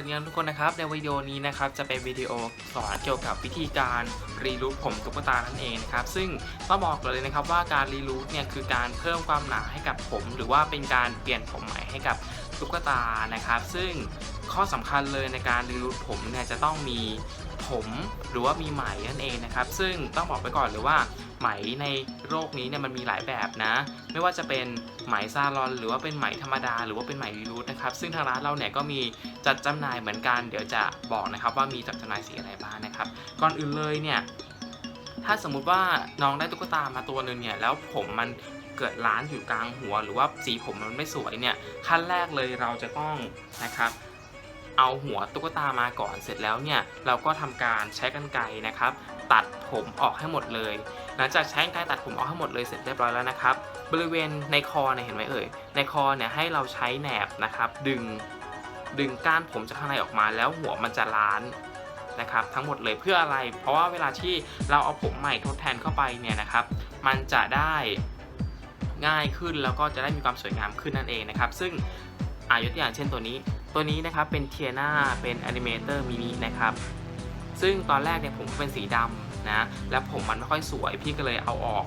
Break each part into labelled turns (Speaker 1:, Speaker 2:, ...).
Speaker 1: วัสดีครับทุกคนนะครับในวิดีโอนี้นะครับจะเป็นวิดีโอสอนเกี่ยวกับวิธีการรีรูทผมตุ๊กตานั่นเองนะครับซึ่งต้องบอกเลยนะครับว่าการรีรูทเนี่ยคือการเพิ่มความหนาให้กับผม หรือว่าเป็นการเปลี่ยนผมใหม่ให้กับตุ๊กตานะครับ ซึ่งข้อสำคัญเลยในการรีรูทผมเนี่ยจะต้องมีผมหรือว่ามีไหมนั่นเองนะครับ ซึ่งต้องบอกไปก่อนเลยว่า ไหมในโรคนี้เนี่ยมันมีหลายแบบนะ ไม่ว่าจะเป็นไหมซาลอน หรือว่าเป็นไหมธรรมดา หรือว่าเป็นไหมรีรูทนะครับ ซึ่งทางร้านเราเนี่ยก็มีจัดจำหน่ายเหมือนกัน เดี๋ยวจะบอกนะครับว่ามีจัดจำหน่ายสีอะไรบ้างนะครับ ก่อนอื่นเลยเนี่ย ถ้าสมมุติว่าน้องได้ตุ๊กตามาตัวหนึ่งเนี่ย แล้วผมมันเกิดล้านอยู่กลางหัว หรือว่าสีผมมันไม่สวยเนี่ย ขั้นแรกเลยเราจะต้องนะครับ เอาหัวตุ๊กตามาก่อนเสร็จแล้วเนี่ยเราก็ทำการใช้กรรไกรนะครับ ตัดผมออกให้หมดเลย หลังจากใช้กรรไกรตัดผมออกให้หมดเลยเสร็จเรียบร้อยแล้วนะครับ บริเวณในคอเนี่ยเห็นไหมเอ่ยในคอเนี่ยให้เราใช้แหนบนะครับ ดึงดึงก้านผมจากข้างในออกมาแล้วหัวมันจะล้านนะครับทั้งหมดเลยเพื่ออะไร เพราะว่าเวลาที่เราเอาผมใหม่ทดแทนเข้าไปเนี่ยนะครับ มันจะได้ง่ายขึ้นแล้วก็จะได้มีความสวยงามขึ้นนั่นเองนะครับ ซึ่งอายกตัวอย่างเช่นตัวนี้ ตัวนี้นะครับเป็นเทียนาเป็นแอนิเมเตอร์มินินะครับซึ่งตอนแรกเนี่ยผมก็เป็นสีดำนะแล้วผมมันไม่ค่อยสวยพี่ก็เลยเอาออก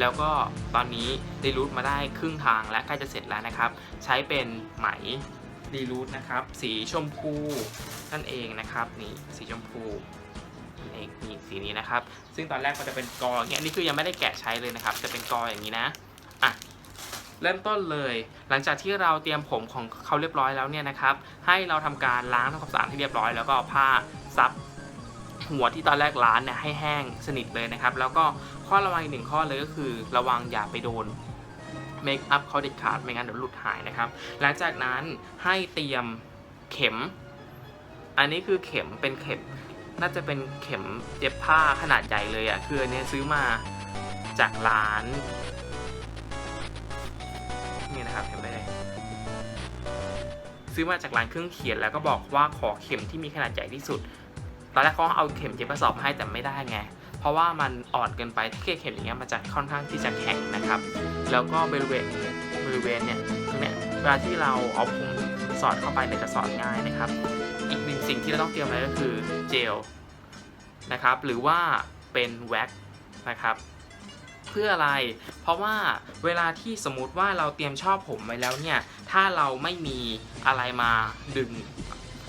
Speaker 1: แล้วก็ตอนนี้รีรูทมาได้ครึ่งทางและใกล้จะเสร็จแล้วนะครับ ใช้เป็นไหมรีรูทนะครับ สีชมพูนั่นเองนะครับนี่สีชมพูนั่นเองนี่สีนี้นะครับ ซึ่งตอนแรกมันจะเป็นกออย่างเงี้ยนี่คือยังไม่ได้แกะใช้เลยนะครับ จะเป็นกออย่างนี้นะอะ เริ่มต้นเลย หลังจากที่เราเตรียมผมของเขาเรียบร้อยแล้วเนี่ยนะครับ ให้เราทำการล้างทำความสะอาดให้เรียบร้อย แล้วก็เอาผ้าซับหัวที่ตอนแรกล้านเนี่ยให้แห้งสนิทเลยนะครับ แล้วก็ข้อระวังอีกหนึ่งข้อเลยก็คือ ระวังอย่าไปโดนเมคอัพเขาเด็ดขาดไม่งั้นเดี๋ยวหลุดหายนะครับ หลังจากนั้นให้เตรียมเข็ม อันนี้คือเข็มเป็นเข็มน่าจะเป็นเข็มเย็บผ้าขนาดใหญ่เลยอะ่ะคืออันเนี้ยซื้อมาจากร้าน นะครับเห็นไหมซื้อมาจากร้านเครื่องเขียนแล้วก็บอกว่าขอเข็มที่มีขนาดใหญ่ที่สุด ตอนแรกเขาเอาเข็มเย็บกระสอบให้แต่ไม่ได้ไง เพราะว่ามันอ่อนเกินไปถ้าเข็มอย่างเงี้ยมันจะค่อนข้างที่จะแข็งนะครับ แล้วก็บริเวณบริเวณเนี่ยตรงเนี้ยเวลาที่เราเอาผมสอดเข้าไปเนี่ยจะสอดง่ายนะครับ อีกหนึ่งสิ่งที่เราต้องเตรียมไว้ก็คือเจลนะครับ หรือว่าเป็นแว็กนะครับ เพื่ออะไร เพราะว่าเวลาที่สมมติว่าเราเตรียมช่อผมไว้แล้วเนี่ย ถ้าเราไม่มีอะไรมาดึง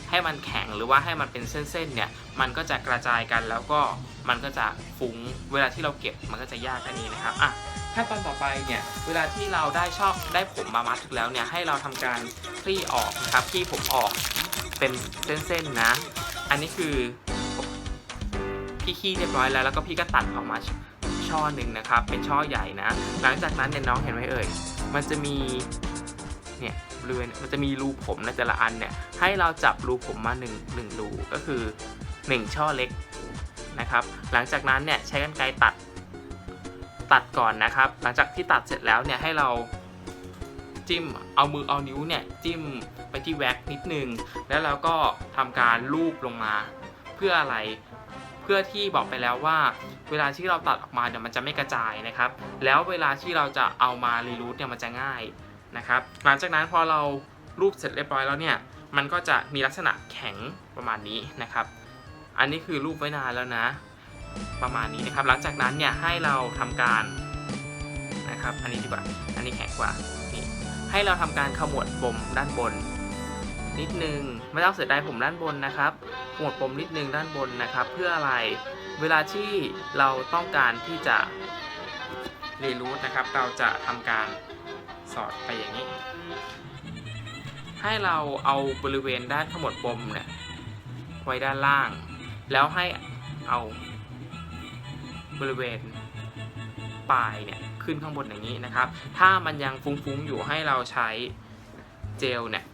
Speaker 1: ให้มันแข็งหรือว่าให้มันเป็นเส้นๆเนี่ย มันก็จะกระจายกันแล้วก็มันก็จะฟุ้ง เวลาที่เราเก็บมันก็จะยากแค่นี้นะครับ อะขั้นตอนต่อไปเนี่ย เวลาที่เราได้ชอบได้ผมมามัดแล้วเนี่ย ให้เราทำการคลี่ออกนะครับคลี่ผมออกเป็นเส้นๆนะ อันนี้คือพี่ขี้เรียบร้อยแล้วแล้วก็พี่ก็ตัดออกมา ช่อหนึ่งนะครับ เป็นช่อใหญ่นะ หลังจากนั้นเนี่ยน้องเห็นไหมเอ่ย มันจะมีเนี่ยบริเวณมันจะมีรูผมในแต่ละอันเนี่ยให้เราจับรูผมมา1 1รูก็คือ 1 ช่อเล็กนะครับ หลังจากนั้นเนี่ยใช้กรรไกรตัดตัดก่อนนะครับ หลังจากที่ตัดเสร็จแล้วเนี่ยให้เราจิ้มเอามือเอานิ้วเนี่ยจิ้มไปที่แว็กนิดนึง แล้วเราก็ทำการลูบลงมา เพื่ออะไร พื่อที่บอกไปแล้วว่า เวลาที่เราตัดออกมาเนี่ยมันจะไม่กระจายนะครับ แล้วเวลาที่เราจะเอามารีรูทเนี่ยมันจะง่ายนะครับหลังจากนั้นพอเรารูปเสร็จเรียบร้อยแล้วเนี่ยมันก็จะมีลักษณะแข็งประมาณนี้นะครับ อันนี้คือรูปไว้นานแล้วนะ ประมาณนี้นะครับ หลังจากนั้นเนี่ยให้เราทำการนะครับ อันนี้ดีกว่า อันนี้แข็งกว่านี่ให้เราทำการขมวดปมด้านบน นิดนึง ไม่ต้องเสียดายผมด้านบนนะครับขมวดปมนิดนึงด้านบนนะครับ เพื่ออะไรเวลาที่เราต้องการที่จะเรียนรูทนะครับ เราจะทำการสอดไปอย่างนี้ ให้เราเอาบริเวณด้านขมวดปมเนี่ยไว้ด้านล่าง แล้วให้เอาบริเวณปลายเนี่ยขึ้นข้างบนอย่างนี้นะครับ ถ้ามันยังฟุ้งๆอยู่ให้เราใช้เจลเนี่ย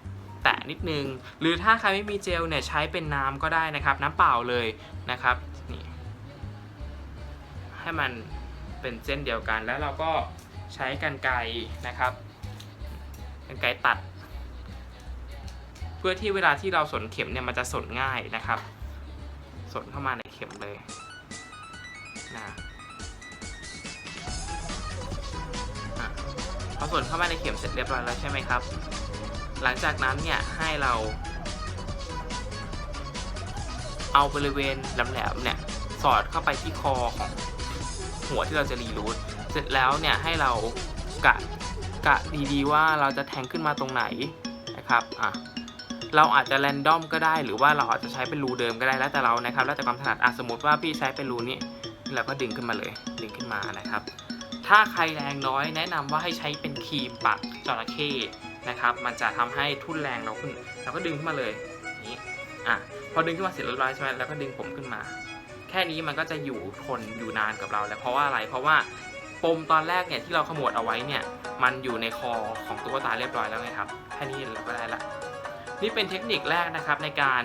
Speaker 1: แตะนิดนึง หรือถ้าใครไม่มีเจลเนี่ยใช้เป็นน้ำก็ได้นะครับ น้ำเปล่าเลยนะครับนี่ให้มันเป็นเส้นเดียวกัน แล้วเราก็ใช้กันไกรนะครับกันไกรตัด เพื่อที่เวลาที่เราสนเข็มเนี่ยมันจะสนง่ายนะครับ สนเข้ามาในเข็มเลยนะพอสนเข้ามาในเข็มเสร็จเรียบร้อยแล้วใช่ไหมครับ หลังจากนั้นเนี่ยให้เรา เอาบริเวณแหลมๆเนี่ยสอดเข้าไปที่คอของหัวที่เราจะรีรูทเสร็จแล้วเนี่ยให้เรากะกะดีๆว่าเราจะแทงขึ้นมาตรงไหนนะครับอะเราอาจจะแรนดอมก็ได้ หรือว่าเราอาจจะใช้เป็นรูเดิมก็ได้แล้วแต่เรานะครับแล้วแต่ความถนัดอะสมมติว่าพี่ใช้เป็นรูนี้เราก็ดึงขึ้นมาเลยดึงขึ้นมานะครับ ถ้าใครแรงน้อยแนะนำว่าให้ใช้เป็นครีมปักจระเข้ นะครับ มันจะทำให้ทุ่นแรงเราขึ้น เราก็ดึงขึ้นมาเลยนี้อะพอดึงขึ้นมาเสร็จเรียบร้อยใช่ไหมแล้วก็ดึงผมขึ้นมา แค่นี้มันก็จะอยู่ทนอยู่นานกับเราแล้วเพราะว่าอะไร เพราะว่าปมตอนแรกเนี่ยที่เราขมวดเอาไว้เนี่ย มันอยู่ในคอของตุ๊กตาเรียบร้อยแล้วไงครับ แค่นี้เราก็ได้ละ นี่เป็นเทคนิคแรกนะครับในการ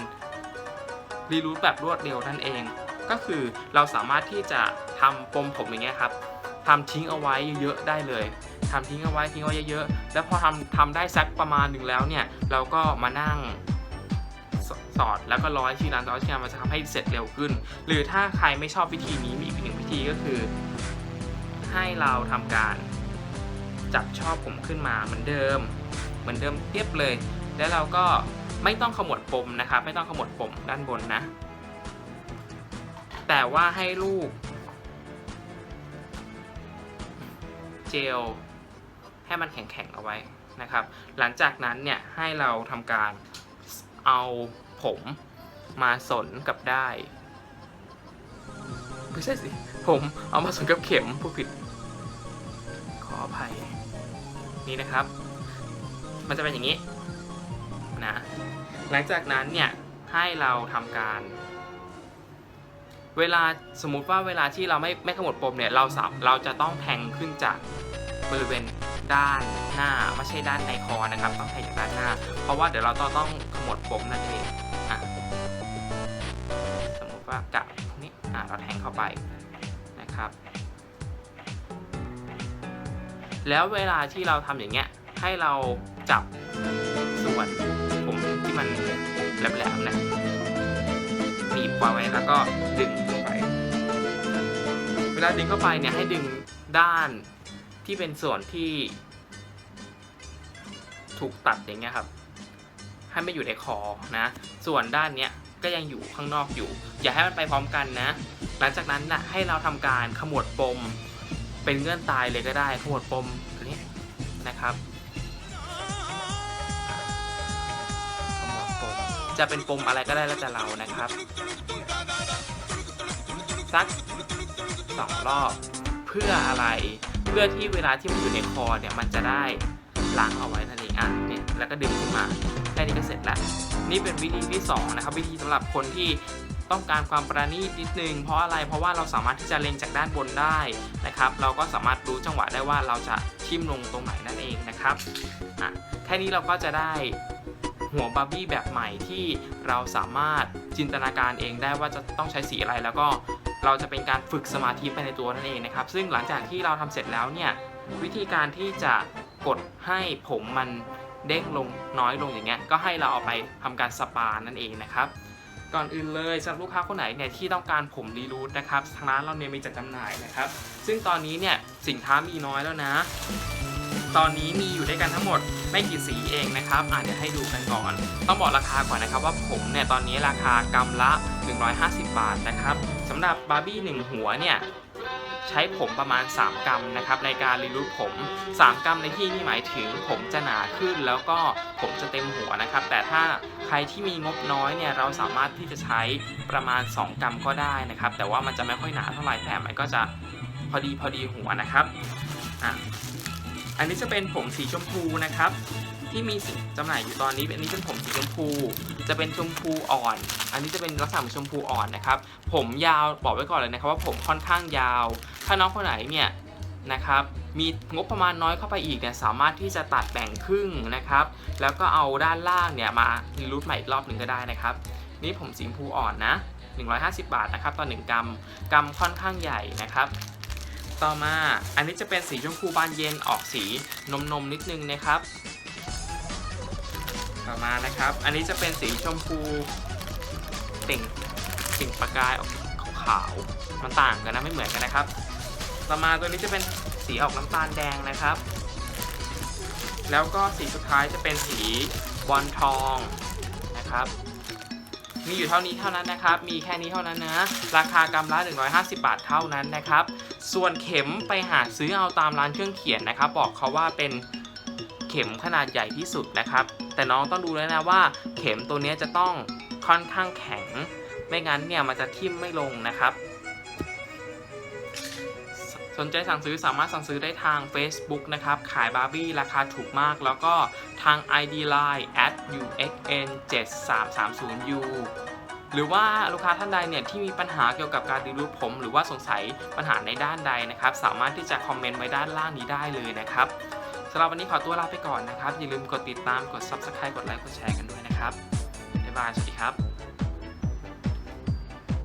Speaker 1: รีรูทแบบรวดเร็วนั่นเอง ก็คือเราสามารถที่จะทำปมผมอย่างเงี้ยครับทำทิ้งเอาไว้เยอะๆได้เลย ทำทิ้งเอาไว้ทิ้งเอาไว้เยอะๆ แล้วพอทำทำได้สักประมาณหนึ่งแล้วเนี่ย เราก็มานั่งสอดแล้วก็ร้อยทีละร้อยทีละมันจะทำให้เสร็จเร็วขึ้น หรือถ้าใครไม่ชอบวิธีนี้มีอีกหนึ่งวิธีก็คือ ให้เราทำการจับชอบผมขึ้นมาเหมือนเดิม เหมือนเดิมเรียบเลย แล้วเราก็ไม่ต้องขมวดปมนะครับ ไม่ต้องขมวดปมด้านบนนะ แต่ว่าให้ลูก เจล ให้มันแข็งๆเอาไว้นะครับ หลังจากนั้นเนี่ยให้เราทำการเอาผมมาสนกับได้ไม่ใช่สิ ผมเอามาสนกับเข็มผู้ผิด ขออภัย นี่นะครับ มันจะเป็นอย่างนี้นะหลังจากนั้นเนี่ยให้เราทำการ เวลาสมมุติว่าเวลาที่เราไม่ไม่ขมวดปมเนี่ยเราสับเราจะต้องแทงขึ้นจากบริเวณ ด้านหน้าไม่ใช่ด้านในคอนะครับ ต้องแทงจากด้านหน้า เพราะว่าเดี๋ยวเราต้องต้องขมวดปมนั่นเองอะสมมติว่ากะนี้อะเราแทงเข้าไปนะครับ แล้วเวลาที่เราทำอย่างเงี้ยให้เราจับส่วนผมที่มันแหลมๆนะหนีบไว้แล้วก็ดึงเข้าไป เวลาดึงเข้าไปเนี่ยให้ดึงด้าน ที่เป็นส่วนที่ถูกตัดอย่างเงี้ยครับ ให้ไม่อยู่ในคอนะ ส่วนด้านเนี้ยก็ยังอยู่ข้างนอกอยู่ อย่าให้มันไปพร้อมกันนะ หลังจากนั้นนะให้เราทำการขมวดปม เป็นเงื่อนตายเลยก็ได้ขมวดปมอันนี้นะครับขมวดปมจะเป็นปมอะไรก็ได้แล้วแต่เรานะครับสักสองรอบเพื่ออะไร เพื่อที่เวลาที่มันอยู่ในคอเนี่ยมันจะได้ล้างเอาไว้นั่นเองอะเนี่ยแล้วก็ดึงขึ้นมาแค่นี้ก็เสร็จแล้วนี่เป็นวิธีที่สองนะครับวิธีสำหรับคนที่ต้องการความประณีตนิดนึงเพราะอะไรเพราะว่าเราสามารถที่จะเล็งจากด้านบนได้นะครับ เราก็สามารถรู้จังหวะได้ว่าเราจะทิ่มลงตรงไหนนั่นเองนะครับอะแค่นี้เราก็จะได้หัวบาร์บี้แบบใหม่ที่เราสามารถจินตนาการเองได้ว่าจะต้องใช้สีอะไรแล้วก็ เราจะเป็นการฝึกสมาธิไปในตัวนั่นเองนะครับ ซึ่งหลังจากที่เราทำเสร็จแล้วเนี่ยวิธีการที่จะกดให้ผมมันเด้งลงน้อยลงอย่างเงี้ยก็ให้เราเอาไปทำการสปานั่นเองนะครับ ก่อนอื่นเลยสำหรับลูกค้าคนไหนเนี่ยที่ต้องการผมรีรูทนะครับทางร้านเราเนี่ยมีจัดจำหน่ายนะครับ ซึ่งตอนนี้เนี่ยสินค้ามีน้อยแล้วนะ ตอนนี้มีอยู่ด้วยกันทั้งหมดไม่กี่สีเองนะครับอะเดี๋ยวให้ดูกันก่อน ต้องบอกราคาก่อนนะครับว่าผมเนี่ยตอนนี้ราคากำละ 150 บาทนะครับสำหรับบาร์บี้หนึ่งหัวเนี่ยใช้ผมประมาณ 3 กรัมนะครับในการรีรูทผม 3 กรัมในที่นี่หมายถึงผมจะหนาขึ้นแล้วก็ผมจะเต็มหัวนะครับ แต่ถ้าใครที่มีงบน้อยเนี่ยเราสามารถที่จะใช้ประมาณ 2 กรัมก็ได้นะครับ แต่ว่ามันจะไม่ค่อยหนาเท่าไหร่แต่มันก็จะพอดีพอดีหัวนะครับอะ อันนี้จะเป็นผมสีชมพูนะครับ ที่มีสิจำหน่ายอยู่ตอนนี้อันนี้เป็นผมสีชมพู จะเป็นชมพูอ่อน อันนี้จะเป็นลักษณะเหมือนชมพูอ่อนนะครับ ผมยาวบอกไว้ก่อนเลยนะครับว่าผมค่อนข้างยาว ถ้าน้องคนไหนเนี่ยนะครับมีงบประมาณน้อยเข้าไปอีกเนี่ยสามารถที่จะตัดแบ่งครึ่งนะครับ แล้วก็เอาด้านล่างเนี่ยมารีรูทใหม่อีกรอบหนึ่งก็ได้นะครับ นี่ผมสีชมพูอ่อนนะ 150 บาทนะครับต่อ1กรัมกรัมค่อนข้างใหญ่นะครับ ต่อมา อันนี้จะเป็นสีชมพูบานเย็นออกสีนมนมนิดนึงนะครับ ต่อมานะครับ อันนี้จะเป็นสีชมพูเต่งติ่งประกายออกขาวมันต่างกันนะไม่เหมือนกันนะครับ ต่อมาตัวนี้จะเป็นสีออกน้ำตาลแดงนะครับ แล้วก็สีสุดท้ายจะเป็นสีบอลทองนะครับมีอยู่เท่านี้เท่านั้นนะครับ มีแค่นี้เท่านั้นนะ ราคากำละ 150 บาทเท่านั้นนะครับ ส่วนเข็มไปหาซื้อเอาตามร้านเครื่องเขียนนะครับ บอกเขาว่าเป็นเข็มขนาดใหญ่ที่สุดนะครับ แต่น้องต้องดูแล้วนะว่า เข็มตัวนี้จะต้องค่อนข้างแข็ง ไม่งั้นเนี่ยมันจะทิ่มไม่ลงนะครับ สนใจสั่งซื้อสามารถสั่งซื้อได้ทาง Facebook นะครับ ขายบาร์บี้ราคาถูกมาก แล้วก็ทาง ID Line at uxn 7330 u หรือว่าลูกค้าท่านใดเนี่ยที่มีปัญหาเกี่ยวกับการดีรูปผม หรือว่าสงสัยปัญหาในด้านใดนะครับ สามารถที่จะคอมเมนต์ไว้ด้านล่างนี้ได้เลยนะครับสำหรับวันนี้ขอตัวลาไปก่อนนะครับ อย่าลืมกดติดตามกด Subscribe กดไลค์กดแชร์กันด้วยนะครับบ๊ายบายสวัสดีครับ